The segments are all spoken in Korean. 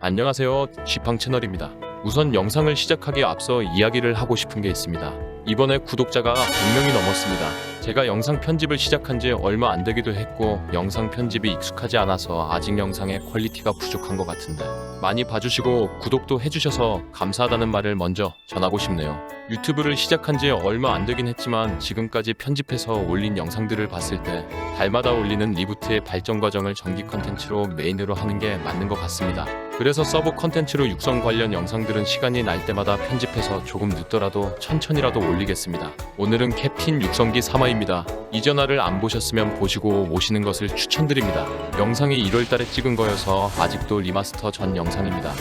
안녕하세요. 지팡 채널입니다. 우선 영상을 시작하기에 앞서 이야기를 하고 싶은 게 있습니다. 이번에 구독자가 100명이 넘었습니다. 제가 영상 편집을 시작한 지 얼마 안 되기도 했고 영상 편집이 익숙하지 않아서 아직 영상의 퀄리티가 부족한 것 같은데 많이 봐주시고 구독도 해주셔서 감사하다는 말을 먼저 전하고 싶네요. 유튜브를 시작한 지 얼마 안 되긴 했지만 지금까지 편집해서 올린 영상들을 봤을 때 달마다 올리는 리부트의 발전 과정을 정기 컨텐츠로 메인으로 하는 게 맞는 것 같습니다. 그래서 서브 컨텐츠로 육성 관련 영상들은 시간이 날 때마다 편집해서 조금 늦더라도 천천히라도 올리겠습니다. 오늘은 캡틴 육성기 3화입니다. 이전화를 안 보셨으면 보시고 오시는 것을 추천드립니다. 영상이 1월달에 찍은 거여서 아직도 리마스터 전 영상입니다.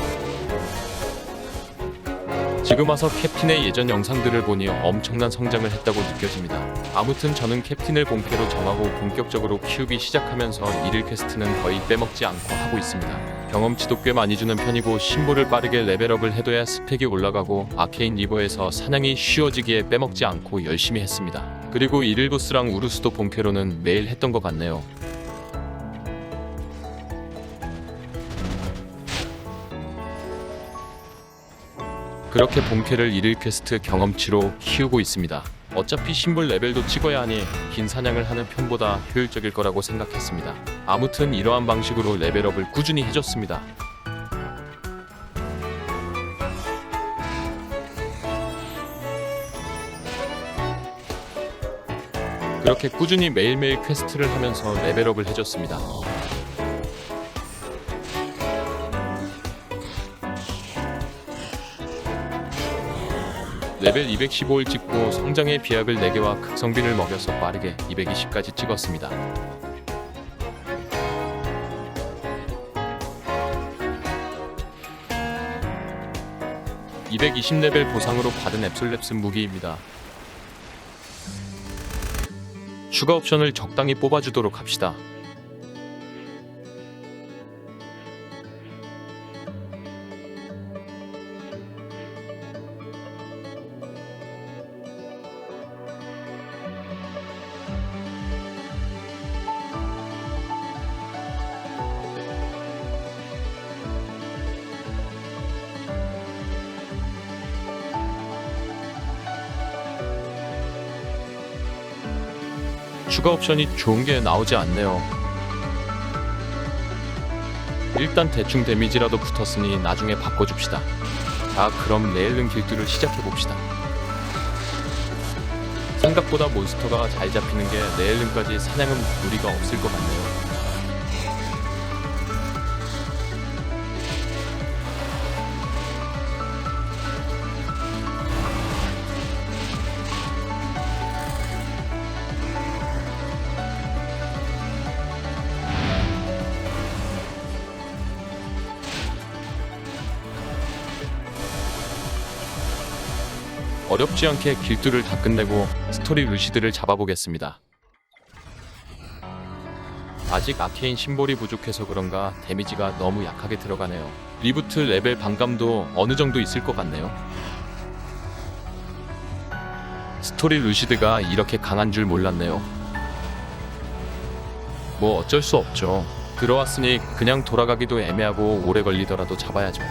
지금 와서 캡틴의 예전 영상들을 보니 엄청난 성장을 했다고 느껴집니다. 아무튼 저는 캡틴을 본캐로 정하고 본격적으로 키우기 시작하면서 일일 퀘스트는 거의 빼먹지 않고 하고 있습니다. 경험치도 꽤 많이 주는 편이고 심볼을 빠르게 레벨업을 해둬야 스펙이 올라가고 아케인 리버에서 사냥이 쉬워지기에 빼먹지 않고 열심히 했습니다. 그리고 일일 보스랑 우르스도 본캐로는 매일 했던 것 같네요. 그렇게 본캐를 일일 퀘스트 경험치로 키우고 있습니다. 어차피 심볼 레벨도 찍어야 하니 긴 사냥을 하는 편보다 효율적일 거라고 생각했습니다. 아무튼 이러한 방식으로 레벨업을 꾸준히 해줬습니다. 그렇게 꾸준히 매일매일 퀘스트를 하면서 레벨업을 해줬습니다. 레벨 215를 찍고 성장의 비약을 4개와 극성빈을 먹여서 빠르게 220까지 찍었습니다. (220 레벨) 보상으로 받은 앱솔랩스 무기입니다. 추가 옵션을 적당히 뽑아주도록 합시다. 추가 옵션이 좋은 게 나오지 않네요. 일단 대충 데미지라도 붙었으니 나중에 바꿔줍시다. 자, 그럼 레일른 길드를 시작해봅시다. 생각보다 몬스터가 잘 잡히는 게 레일른까지 사냥은 무리가 없을 것 같네요. 어렵지 않게 길들을 다 끝내고 스토리 루시드를 잡아보겠습니다. 아직 아케인 심볼이 부족해서 그런가 데미지가 너무 약하게 들어가네요. 리부트 레벨 반감도 어느 정도 있을 것 같네요. 스토리 루시드가 이렇게 강한 줄 몰랐네요. 뭐 어쩔 수 없죠. 들어왔으니 그냥 돌아가기도 애매하고 오래 걸리더라도 잡아야죠.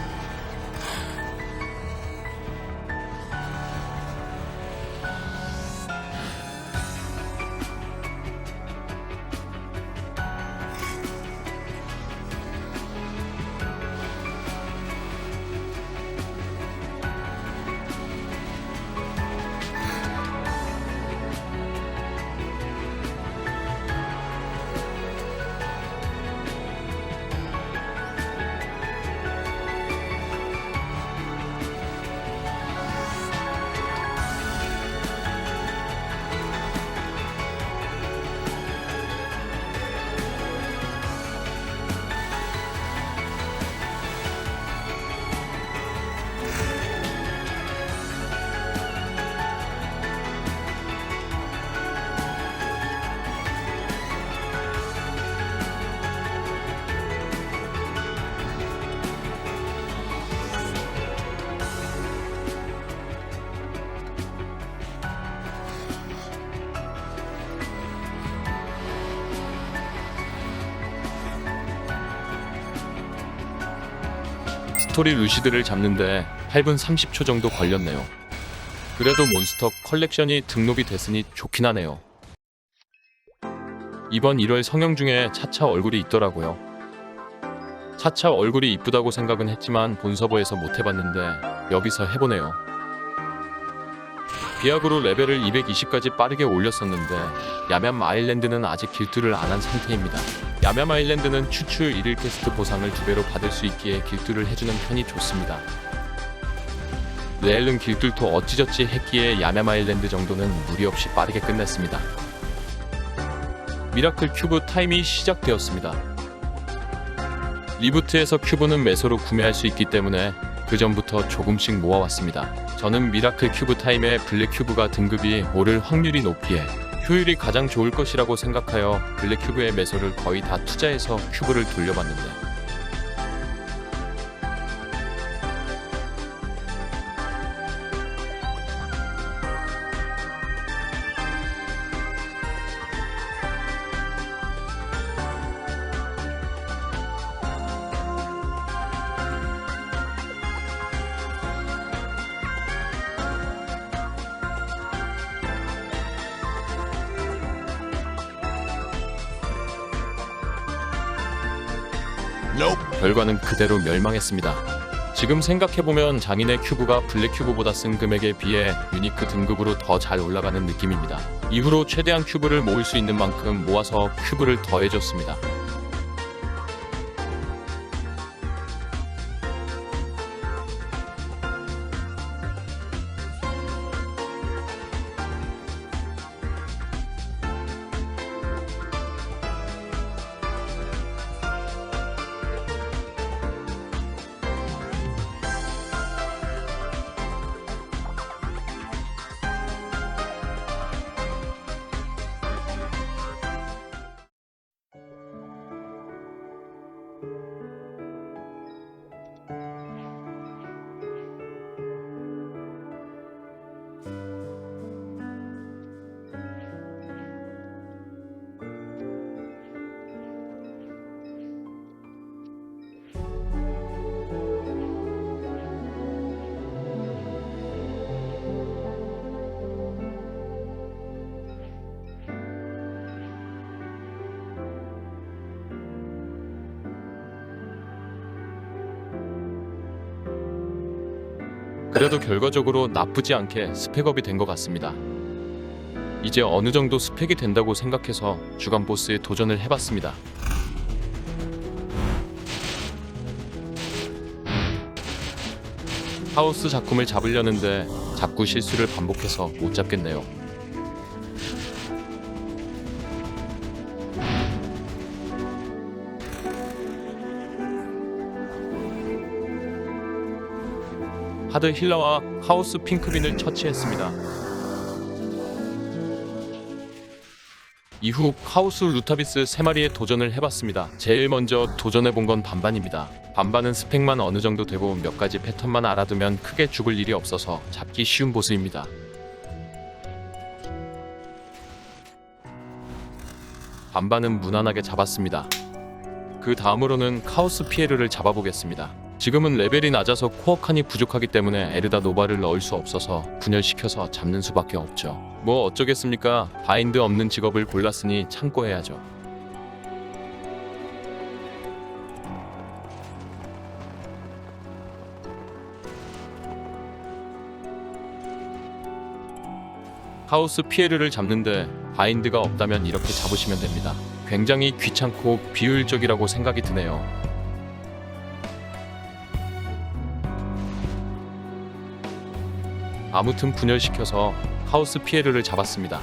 스토리 루시드를 잡는데 8분 30초 정도 걸렸네요. 그래도 몬스터 컬렉션이 등록이 됐으니 좋긴 하네요. 이번 1월 성형 중에 차차 얼굴이 있더라고요. 차차 얼굴이 이쁘다고 생각은 했지만 본서버에서 못 해봤는데 여기서 해보네요. 비약으로 레벨을 220까지 빠르게 올렸었는데 야맘 아일랜드는 아직 길투를 안 한 상태입니다. 야맘 아일랜드는 추출 1일 퀘스트 보상을 두 배로 받을 수 있기에 길투를 해주는 편이 좋습니다. 레엘은 길뚫도 어찌저찌 했기에 야맘 아일랜드 정도는 무리 없이 빠르게 끝냈습니다. 미라클 큐브 타임이 시작되었습니다. 리부트에서 큐브는 매소로 구매할 수 있기 때문에 그 전부터 조금씩 모아왔습니다. 저는 미라클 큐브 타임의 블랙 큐브가 등급이 오를 확률이 높기에 효율이 가장 좋을 것이라고 생각하여 블랙 큐브의 매소를 거의 다 투자해서 큐브를 돌려봤는데 결과는 그대로 멸망했습니다. 지금 생각해보면 장인의 큐브가 블랙 큐브보다 쓴 금액에 비해 유니크 등급으로 더 잘 올라가는 느낌입니다. 이후로 최대한 큐브를 모을 수 있는 만큼 모아서 큐브를 더해줬습니다. 그래도 결과적으로 나쁘지 않게 스펙업이 된 것 같습니다. 이제 어느 정도 스펙이 된다고 생각해서 주간 보스에 도전을 해봤습니다. 하우스 작품을 잡으려는데 자꾸 실수를 반복해서 못 잡겠네요. 하드 힐러와 하우스 핑크빈을 처치했습니다. 이후 하우스 루타비스 3마리에 도전을 해봤습니다. 제일 먼저 도전해본 건 반반입니다. 반반은 스펙만 어느 정도 되고 몇 가지 패턴만 알아두면 크게 죽을 일이 없어서 잡기 쉬운 보스입니다. 반반은 무난하게 잡았습니다. 그 다음으로는 카오스 피에르를 잡아보겠습니다. 지금은 레벨이 낮아서 코어 칸이 부족하기 때문에 에르다 노바를 넣을 수 없어서 분열시켜서 잡는 수밖에 없죠. 뭐 어쩌겠습니까? 바인드 없는 직업을 골랐으니 참고해야죠. 하우스 피에르를 잡는데 바인드가 없다면 이렇게 잡으시면 됩니다. 굉장히 귀찮고 비효율적이라고 생각이 드네요. 아무튼 분열시켜서 카오스 피에르를 잡았습니다.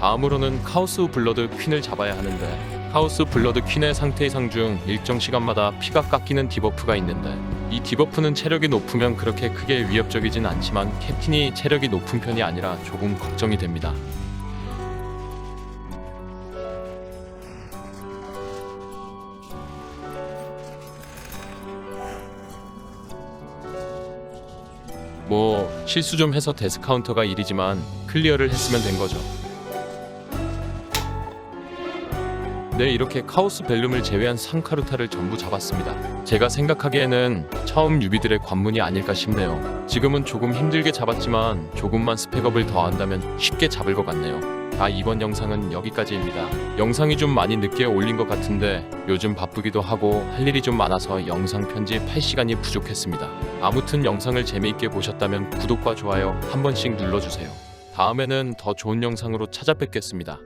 다음으로는 카오스 블러드 퀸을 잡아야 하는데 카오스 블러드 퀸의 상태 이상 중 일정 시간마다 피가 깎이는 디버프가 있는데 이 디버프는 체력이 높으면 그렇게 크게 위협적이진 않지만 캡틴이 체력이 높은 편이 아니라 조금 걱정이 됩니다. 뭐 실수 좀 해서 데스 카운터가 일이지만 클리어를 했으면 된 거죠. 네 이렇게 카오스 벨룸을 제외한 상카루타를 전부 잡았습니다. 제가 생각하기에는 처음 유비들의 관문이 아닐까 싶네요. 지금은 조금 힘들게 잡았지만 조금만 스펙업을 더 한다면 쉽게 잡을 것 같네요. 아 이번 영상은 여기까지입니다. 영상이 좀 많이 늦게 올린 것 같은데 요즘 바쁘기도 하고 할 일이 좀 많아서 영상 편집할 시간이 부족했습니다. 아무튼 영상을 재미있게 보셨다면 구독과 좋아요 한 번씩 눌러주세요. 다음에는 더 좋은 영상으로 찾아뵙겠습니다.